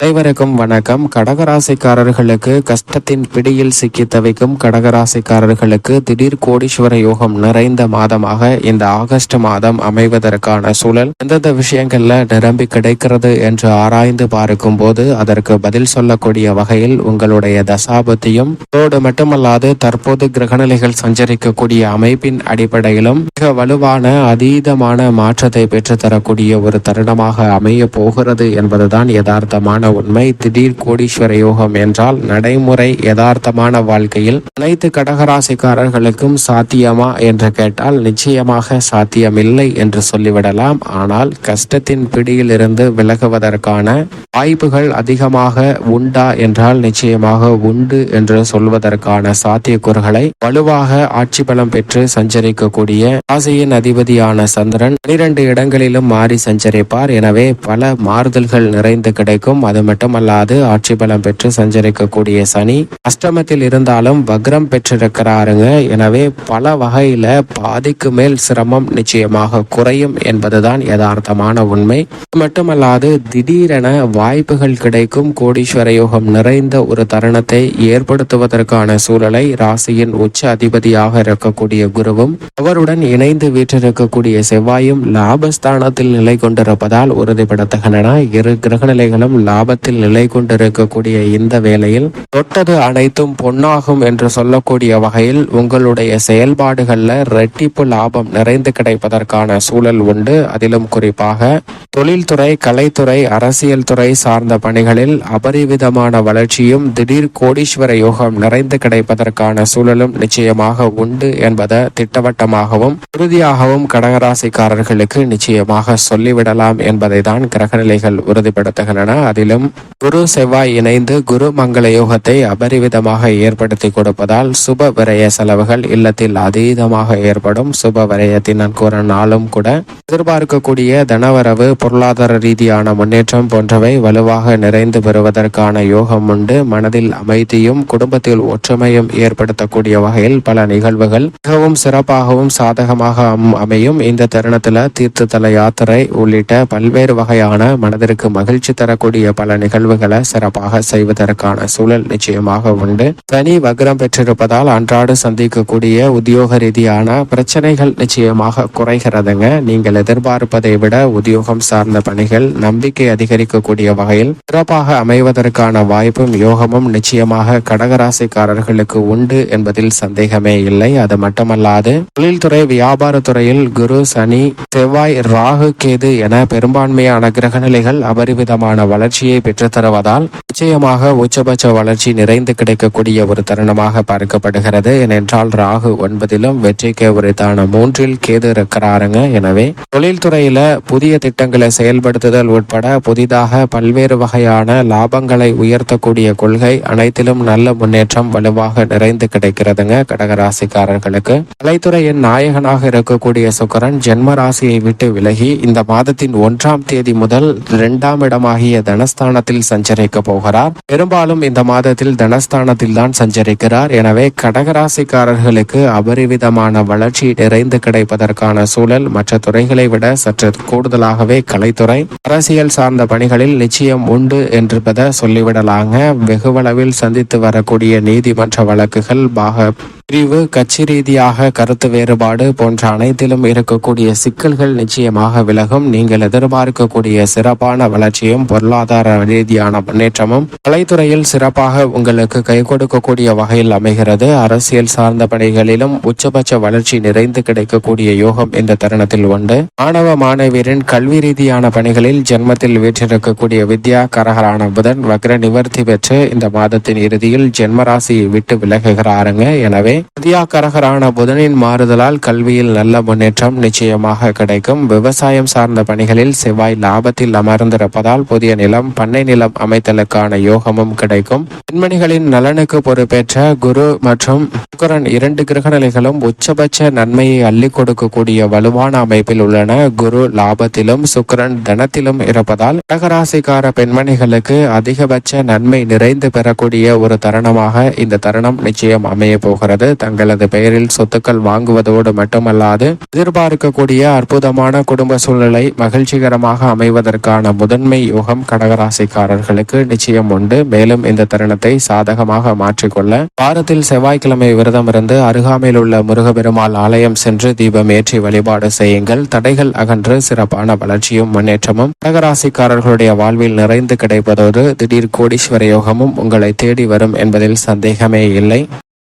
அனைவருக்கும் வணக்கம். கடகராசிக்காரர்களுக்கு கஷ்டத்தின் பிடியில் சிக்கி தவிக்கும் கடகராசிக்காரர்களுக்கு திடீர் கோடீஸ்வர யோகம் நிறைந்த மாதமாக இந்த ஆகஸ்ட் மாதம் அமைவதற்கான சூழல் எந்தெந்த விஷயங்கள்ல நிரம்பி கிடைக்கிறது என்று ஆராய்ந்து பார்க்கும் போது அதற்கு பதில் சொல்லக்கூடிய வகையில் உங்களுடைய தசாபத்தியும் அதோடு மட்டுமல்லாது தற்போது கிரகநிலைகள் சஞ்சரிக்கக்கூடிய அமைப்பின் அடிப்படையிலும் மிக வலுவான அதீதமான மாற்றத்தை பெற்றுத்தரக்கூடிய ஒரு தருணமாக அமைய போகிறது என்பதுதான் யதார்த்தமான உண்மை. திடீர் கோடீஸ்வர யோகம் என்றால் நடைமுறை யதார்த்தமான வாழ்க்கையில் அனைத்து கடகராசிக்காரர்களுக்கும் சாத்தியமா என்று கேட்டால் நிச்சயமாக சாத்தியமில்லை என்று சொல்லிவிடலாம். ஆனால் கஷ்டத்தின் பிடியிலிருந்து விலகுவதற்கான வாய்ப்புகள் அதிகமாக உண்டா என்றால் நிச்சயமாக உண்டு என்று சொல்வதற்கான சாத்தியக்கூறுகளை வலுவாக ஆட்சி பலம் பெற்று சஞ்சரிக்கக்கூடிய ராசியின் அதிபதியான சந்திரன் பனிரெண்டு இடங்களிலும் மாறி சஞ்சரிப்பார். எனவே பல மாறுதல்கள் நிறைந்து கிடைக்கும். அது மட்டுமல்லாது ஆட்சி பலம் பெற்று சஞ்சரிக்கக்கூடிய சனி அஷ்டமத்தில் இருந்தாலும் வக்ரம் பெற்றிருக்கிறாருங்க. எனவே பல வகையில பாதிக்கு மேல் சிரமம் நிச்சயமாக குறையும் என்பதுதான் யதார்த்தமான உண்மை. மட்டுமல்லாது திடீரென வாய்ப்புகள் கிடைக்கும். கோடீஸ்வர யோகம் நிறைந்த ஒரு தருணத்தை ஏற்படுத்துவதற்கான சூழலை ராசியின் உச்ச அதிபதியாக இருக்கக்கூடிய குருவும் அவருடன் இணைந்து வீற்றிருக்கக்கூடிய செவ்வாயும் லாபஸ்தானத்தில் நிலை கொண்டிருப்பதால் உறுதிப்படுத்துகின்றன. இரு கிரகநிலைகளும் லாபத்தில் நிலை கொண்டிருக்கக்கூடிய இந்த வேளையில் தொட்டது அனைத்தும் பொன்னாகும் என்று சொல்லக்கூடிய வகையில் உங்களுடைய செயல்பாடுகள்ல ரெட்டிப்பு லாபம் நிறைந்து கிடைப்பதற்கான சூழல் உண்டு. அதிலும் குறிப்பாக தொழில்துறை கலைத்துறை அரசியல் துறை சார்ந்த பணிகளில் அபரிவிதமான வளர்ச்சியும் திடீர் கோடீஸ்வர யோகம் நிறைந்து கிடைப்பதற்கான சூழலும் நிச்சயமாக உண்டு என்பதை திட்டவட்டமாகவும் உறுதியாகவும் கடகராசிக்காரர்களுக்கு நிச்சயமாக சொல்லிவிடலாம் என்பதை தான் கிரகநிலைகள் உறுதிப்படுத்துகின்றன. அதிலும் மேலும் குரு செவ்வாய் இணைந்து குரு மங்கள யோகத்தை அபரிவிதமாக ஏற்படுத்தி கொடுப்பதால் சுப விரய செலவுகள் இல்லத்தில் அதீதமாக ஏற்படும். சுப விரயத்தின் நன்கூற நாளும் கூட எதிர்பார்க்கக்கூடிய தனவரவு பொருளாதார ரீதியான முன்னேற்றம் போன்றவை வலுவாக நிறைந்து பெறுவதற்கான யோகம் உண்டு. மனதில் அமைதியும் குடும்பத்தில் ஒற்றுமையும் ஏற்படுத்தக்கூடிய வகையில் பல நிகழ்வுகள் மிகவும் சிறப்பாகவும் சாதகமாக அமையும். இந்த தருணத்துல தீர்த்ததல யாத்திரை உள்ளிட்ட பல்வேறு வகையான மனதிற்கு மகிழ்ச்சி தரக்கூடிய பல நிகழ்வுகளை சிறப்பாக செய்வதற்கான சூழல் நிச்சயமாக உண்டு. தனி வக்ரம் பெற்றிருப்பதால் அன்றாடு சந்திக்கக்கூடிய உத்தியோக ரீதியான பிரச்சனைகள் நிச்சயமாக குறைகிறதுங்க. நீங்கள் எதிர்பார்ப்பதை விட உத்தியோகம் சார்ந்த பணிகள் நம்பிக்கை அதிகரிக்கக்கூடிய வகையில் சிறப்பாக அமைவதற்கான வாய்ப்பும் யோகமும் நிச்சயமாக கடகராசிக்காரர்களுக்கு உண்டு என்பதில் சந்தேகமே இல்லை. அது மட்டுமல்லாது தொழில்துறை வியாபாரத்துறையில் குரு சனி செவ்வாய் ராகு கேது என பெரும்பான்மையான கிரகநிலைகள் அபரிவிதமான வளர்ச்சியை பெற்றுத்தருவதால் நிச்சயமாக உச்சபட்ச வளர்ச்சி நிறைந்து கிடைக்கக்கூடிய ஒரு தருணமாக பார்க்கப்படுகிறது. ஏனென்றால் ராகு ஒன்பதிலும் வெற்றிக்கு உரித்தான மூன்றில் கேது இருக்கிறாருங்க. எனவே தொழில்துறையில புதிய திட்டங்களை செயல்படுத்துதல் உட்பட புதிதாக பல்வேறு வகையான லாபங்களை உயர்த்தக்கூடிய கொள்கை அனைத்திலும் நல்ல முன்னேற்றம் வலுவாக நிறைந்து கிடைக்கிறதுங்க கடகராசிக்காரர்களுக்கு. கலைத்துறையின் நாயகனாக இருக்கக்கூடிய சுக்கரன் ஜென்ம ராசியை விட்டு விலகி இந்த மாதத்தின் ஒன்றாம் தேதி முதல் இரண்டாம் இடமாகிய தனஸ்தானத்தில் சஞ்சரிக்க போகிறார். பெரும்பாலும் இந்த மாதத்தில் தனஸ்தானத்தில் தான் சஞ்சரிக்கிறார். எனவே கடகராசிக்காரர்களுக்கு அபரிவிதமான வளர்ச்சி நிறைந்து கிடைப்பதற்கான சூழல் மற்ற துறைகளை விட சற்று கூடுதலாகவே கலைத்துறை. அரசியல் சார்ந்த பணிகளில் நிச்சயம் உண்டு என்றுபத சொல்லிவிடலாங்க. வெகுவளவில் சந்தித்து வரக்கூடிய நீதிமன்ற வழக்குகள் பாக பிரிவு கட்சி ரீதியாக கருத்து வேறுபாடு போன்ற அனைத்திலும் இருக்கக்கூடிய சிக்கல்கள் நிச்சயமாக விலகும். நீங்கள் எதிர்பார்க்கக்கூடிய சிறப்பான வளர்ச்சியும் பொருளாதார ரீதியான முன்னேற்றமும் கலைத்துறையில் சிறப்பாக உங்களுக்கு கை கொடுக்கக்கூடிய வகையில் அமைகிறது. அரசியல் சார்ந்த பணிகளிலும் உச்சபட்ச வளர்ச்சி நிறைந்து கிடைக்கக்கூடிய யோகம் இந்த தருணத்தில் உண்டு. மாணவ மாணவியரின் கல்வி ரீதியான பணிகளில் ஜென்மத்தில் வீற்றிருக்கக்கூடிய வித்யா கரகரான புதன் வக்ர நிவர்த்தி பெற்று இந்த மாதத்தின் இறுதியில் ஜென்மராசியை விட்டு விலகுகிறாருங்க. எனவே வித்யா புதனின் மாறுதலால் கல்வியில் நல்ல முன்னேற்றம் நிச்சயமாக கிடைக்கும். விவசாயம் சார்ந்த பணிகளில் செவ்வாய் லாபத்தில் அமர்ந்திருப்பதால் புதிய நிலம் பண்ணை நிலம் அமைத்தலுக்கான யோகமும் கிடைக்கும். பெண்மணிகளின் நலனுக்கு பொறுப்பேற்ற குரு மற்றும் சுக்கரன் இரண்டு கிரகநிலைகளும் உச்சபட்ச நன்மையை அள்ளி கொடுக்கக்கூடிய வலுவான அமைப்பில் உள்ளன. குரு லாபத்திலும் சுக்கரன் தனத்திலும் இருப்பதால் கடகராசிக்கார பெண்மணிகளுக்கு அதிகபட்ச நன்மை நிறைந்து பெறக்கூடிய ஒரு தருணமாக இந்த தருணம் நிச்சயம் அமைய போகிறது. தங்களது பெயரில் சொத்துக்கள் வாங்குவதோடு மட்டுமல்லாது எதிர்பார்க்கக்கூடிய அற்புதமான குடும்ப சூழ்நிலை மகிழ்ச்சிகரமாக அமைவதற்கான முதன்மை யோகம் கடகராசிக்காரர்களுக்கு நிச்சயம் உண்டு. மேலும் இந்த தருணத்தை சாதகமாக மாற்றிக்கொள்ள வாரத்தில் செவ்வாய்க்கிழமை விரதம் இருந்து அருகாமையில் உள்ள முருகபெருமாள் ஆலயம் சென்று தீபம் ஏற்றி வழிபாடு செய்யுங்கள். தடைகள் அகன்று சிறப்பான வளர்ச்சியும் முன்னேற்றமும் கடகராசிக்காரர்களுடைய வாழ்வில் நிறைந்து கிடைப்பதோடு திடீர் கோடீஸ்வர யோகமும் உங்களை தேடி வரும் என்பதில் சந்தேகமே இல்லை.